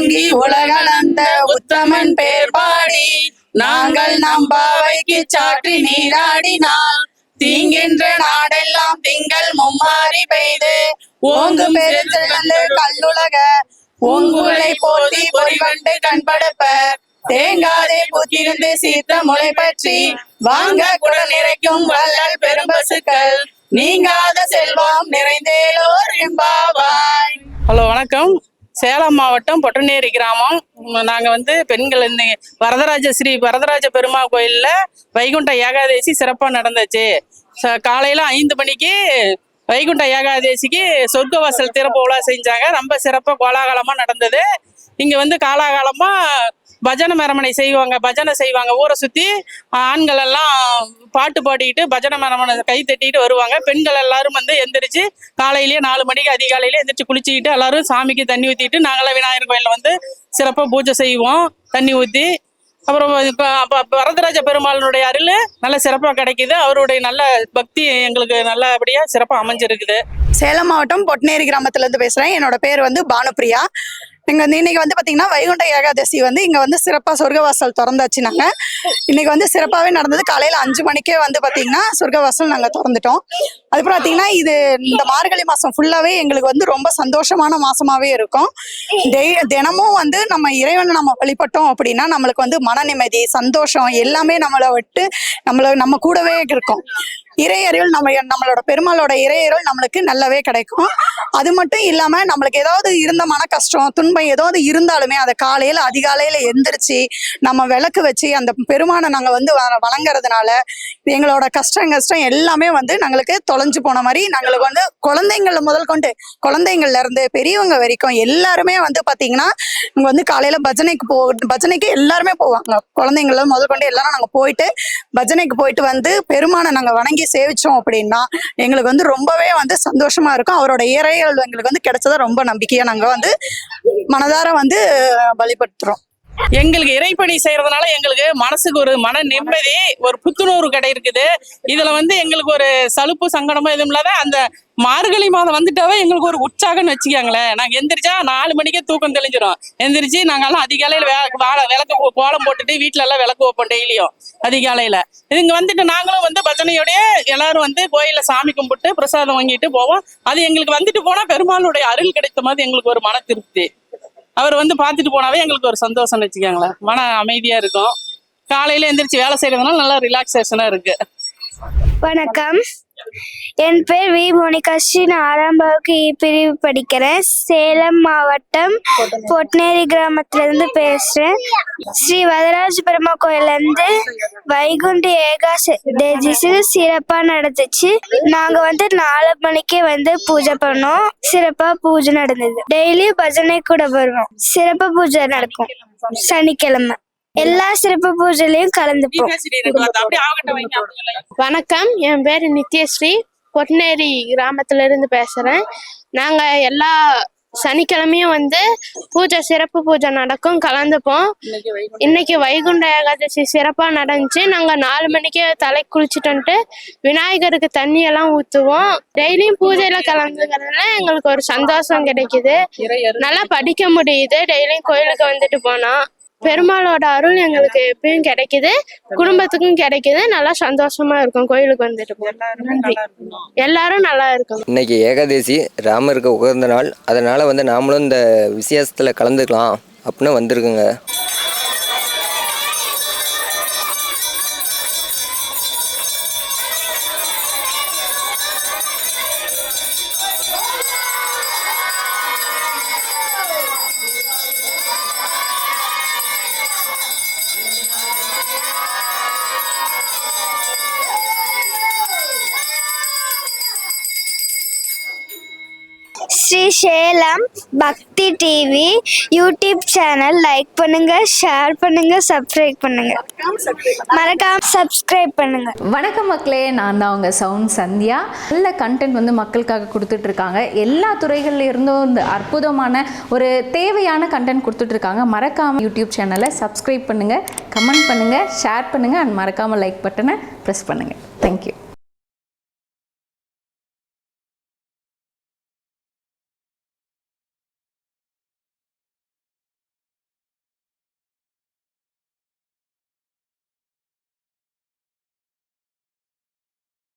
ஓங்கி உலகளந்த உத்தமன் பேர் பாடி நாங்கள் நம்பாவைக்கு சாற்றி நீராடினால் தீங்கின்ற நாடெல்லாம் திங்கள் மும்மாறி பெய்து ஓங்கு பெருந்திழந்து கல்லுலக பூங்குலை போட்டி பொறிவண்டு கண்படுப்ப தேங்காதே புத்திருந்து சீத்த முளை பற்றி வாங்க குடல் நிறைக்கும் வள்ளல் பெரும்பசுக்கள் நீங்காத செல்வம் நிறைந்தேலோர் எம்பாவாய் ஹலோ வணக்கம். சேலம் மாவட்டம் பொட்டநேரி கிராமம். நாங்கள் வந்து பெண்கள் இந்த வரதராஜ ஸ்ரீ வரதராஜ பெருமாள் கோயிலில் வைகுண்ட ஏகாதசி சிறப்பாக நடந்துச்சு. ச- ஐந்து மணிக்கு வைகுண்ட ஏகாதசிக்கு சொர்க்கவாசல் திறப்பு உலா செஞ்சாங்க. ரொம்ப சிறப்பாக கோலாகலமாக நடந்தது. இங்கே வந்து காலாகாலமாக பஜனை மரமனை செய்வாங்க பஜனை செய்வாங்க. ஊரை சுத்தி ஆண்கள் எல்லாம் பாட்டு பாடிக்கிட்டு பஜனை மரமனை கை தட்டிட்டு வருவாங்க. பெண்கள் எல்லாரும் வந்து எந்திரிச்சு காலையிலேயே நாலு மணிக்கு அதிகாலையிலே எந்திரிச்சு குளிச்சுக்கிட்டு எல்லாரும் சாமிக்கு தண்ணி ஊத்திட்டு நாங்களாம் விநாயகர் கோயில்ல வந்து சிறப்பா பூஜை செய்வோம் தண்ணி ஊத்தி. அப்புறம் இப்போ வரதராஜ பெருமாளினுடைய அருள் நல்ல சிறப்பாக கிடைக்குது. அவருடைய நல்ல பக்தி எங்களுக்கு நல்லபடியாக சிறப்பாக அமைஞ்சிருக்குது. சேலம் மாவட்டம் பொட்னேரி கிராமத்துலேருந்து பேசுகிறேன் என்னோட பேர் வந்து பானுப்பிரியா. எங்கள் வந்து இன்னைக்கு வந்து பாத்தீங்கன்னா வைகுண்ட ஏகாதசி வந்து இங்க வந்து சிறப்பா சொர்க்கவாசல் திறந்தாச்சு நாங்க. இன்னைக்கு வந்து சிறப்பாவே நடந்தது. காலையில அஞ்சு மணிக்கே வந்து பாத்தீங்கன்னா சொர்க்கவாசல் நாங்க திறந்துட்டோம். அதுக்கப்புறம் பாத்தீங்கன்னா இது இந்த மார்கழி மாசம் ஃபுல்லாவே எங்களுக்கு வந்து ரொம்ப சந்தோஷமான மாசமாவே இருக்கும். டெய்- தினமும் வந்து நம்ம இறைவனை நம்ம வழிபட்டோம் அப்படின்னா நம்மளுக்கு வந்து மன நிம்மதி சந்தோஷம் எல்லாமே நம்மளை விட்டு நம்மள நம்ம கூடவே இருக்கும். இறையருள் நம்ம நம்மளோட பெருமாளோட இறையருள் நம்மளுக்கு நல்லாவே கிடைக்கும். அது மட்டும் இல்லாம நம்மளுக்கு ஏதாவது இருந்த மன கஷ்டம் துன்பம் ஏதாவது இருந்தாலுமே அதை காலையில அதிகாலையில எந்திரிச்சு நம்ம விளக்கு வச்சு அந்த பெருமானை நாங்க வந்து வ- எங்களோட கஷ்டம் கஷ்டம் எல்லாமே வந்து நாங்களுக்கு தொலைஞ்சு போன மாதிரி நாங்களுக்கு வந்து குழந்தைங்கள முதல் கொண்டு குழந்தைங்கள்ல இருந்து பெரியவங்க வரைக்கும் எல்லாருமே வந்து பாத்தீங்கன்னா இங்க வந்து காலையில பஜனைக்கு போ பஜனைக்கு எல்லாருமே போவாங்க. குழந்தைங்கள முதல் கொண்டு எல்லாரும் நாங்க போயிட்டு பஜனைக்கு போயிட்டு வந்து பெருமானை நாங்க வணங்கி சேவிச்சோம் அப்படின்னா எங்களுக்கு வந்து ரொம்பவே வந்து சந்தோஷமா இருக்கும். அவரோட இறையல் எங்களுக்கு வந்து கிடைச்சதா ரொம்ப நம்பிக்கையா நாங்க வந்து மனதார வந்து வழிபடுத்துறோம். எங்களுக்கு இறைப்பணி செய்யறதுனால எங்களுக்கு மனசுக்கு ஒரு மன நிம்மதி ஒரு புத்துணர்வு கடை இருக்குது. இதுல வந்து எங்களுக்கு ஒரு சலுப்பு சங்கடமோ எதுவும் இல்லாத அந்த மார்கழி மாதம் வந்துட்டாவே எங்களுக்கு ஒரு உற்சாகம்னு வச்சுக்கோங்களேன். நாங்க எந்திரிச்சா நாலு மணிக்கே தூக்கம் தெளிஞ்சிடும் எந்திரிச்சு நாங்கெல்லாம் அதிகாலையில விளக்கு கோலம் போட்டுட்டு வீட்டுல எல்லாம் விளக்கு வைப்போம் டெய்லியும் அதிகாலையில. இங்க வந்துட்டு நாங்களும் வந்து பஜனையோடய எல்லாரும் வந்து கோயில சாமி கும்பிட்டு பிரசாதம் வாங்கிட்டு போவோம். அது எங்களுக்கு வந்துட்டு போனா பெருமாளுடைய அருள் கிடைத்த மாதிரி எங்களுக்கு ஒரு மன திருப்தி. அவர் வந்து பார்த்துட்டு போனாவே எங்களுக்கு ஒரு சந்தோஷம்னு வச்சுக்கோங்களேன். மன அமைதியா இருக்கும். காலையில எந்திரிச்சு வேலை செய்யறதுனால நல்லா ரிலாக்ஸேஷனா இருக்கு. வணக்கம். என் பேர் வி. மோனிகாஸ்ரீ நான் ஆறாம் வகுப்பு இ பிரிவு படிக்கிறேன். சேலம் மாவட்டம் பொட்னேரி கிராமத்துல இருந்து பேசுறேன். ஸ்ரீ வரதராஜ பெருமா கோயில்ல இருந்து வைகுண்ட ஏகாதசி சிறப்பா நடந்துச்சு. நாங்க வந்து நாலு மணிக்கே வந்து பூஜை பண்ணோம். சிறப்பா பூஜை நடந்தது. டெய்லி பஜனை கூட வருவோம். சிறப்பு பூஜை நடக்கும். சனிக்கிழமை. எல்லா சிறப்பு பூஜையிலயும் கலந்துப்போம்? வணக்கம். என் பேர் நித்யஸ்ரீ பொட்னேரி கிராமத்துல இருந்து பேசுறேன். நாங்க எல்லா சனிக்கிழமையும் வந்து பூஜை சிறப்பு பூஜை நடக்கும். கலந்துப்போம். இன்னைக்கு வைகுண்ட ஏகாதசி. சிறப்பா நடந்துச்சு. நாங்க நாலு மணிக்கு தலை குளிச்சுட்டு விநாயகருக்கு தண்ணி எல்லாம் ஊத்துவோம். டெய்லியும் பூஜையில கலந்துக்கிறதுனால எங்களுக்கு ஒரு சந்தோஷம் கிடைக்குது. நல்லா படிக்க முடியுது. டெய்லியும் கோயிலுக்கு வந்துட்டு போனா பெருமாளோட அருள் எங்களுக்கு எப்பயும் கிடைக்குது. குடும்பத்துக்கும் கிடைக்குது. நல்லா சந்தோஷமா இருக்கும் கோயிலுக்கு வந்துட்டு. நன்றி. எல்லாரும் நல்லா இருக்கும் இன்னைக்கு ஏகாதசி ராமருக்கு உகந்த நாள். அதனால் வந்து நாமளும் இந்த விசேஷத்தில் கலந்துக்கலாம் அப்படின்னு வந்திருக்குங்க. Shri Salem Bhakti TV YouTube channel like பண்ணுங்க ஷேர் பண்ணுங்க சப்ஸ்கிரைப் பண்ணுங்க. மறக்காம சப்ஸ்கிரைப் பண்ணுங்க. வணக்கம் மக்களே நான் தான் உங்க சவுண்ட் சந்தியா. நல்ல கண்டென்ட் வந்து மக்களுக்காக கொடுத்துட்ருக்காங்க. எல்லா துறைகள்ல இருந்தும் இந்த அற்புதமான ஒரு தேவையான கண்டென்ட் கொடுத்துட்ருக்காங்க. மறக்காமல் யூடியூப் சேனலை சப்ஸ்கிரைப் பண்ணுங்கள் கமெண்ட் பண்ணுங்கள் ஷேர் பண்ணுங்கள் அண்ட் மறக்காமல் லைக் பட்டனை ப்ரெஸ் பண்ணுங்கள் தேங்க்யூ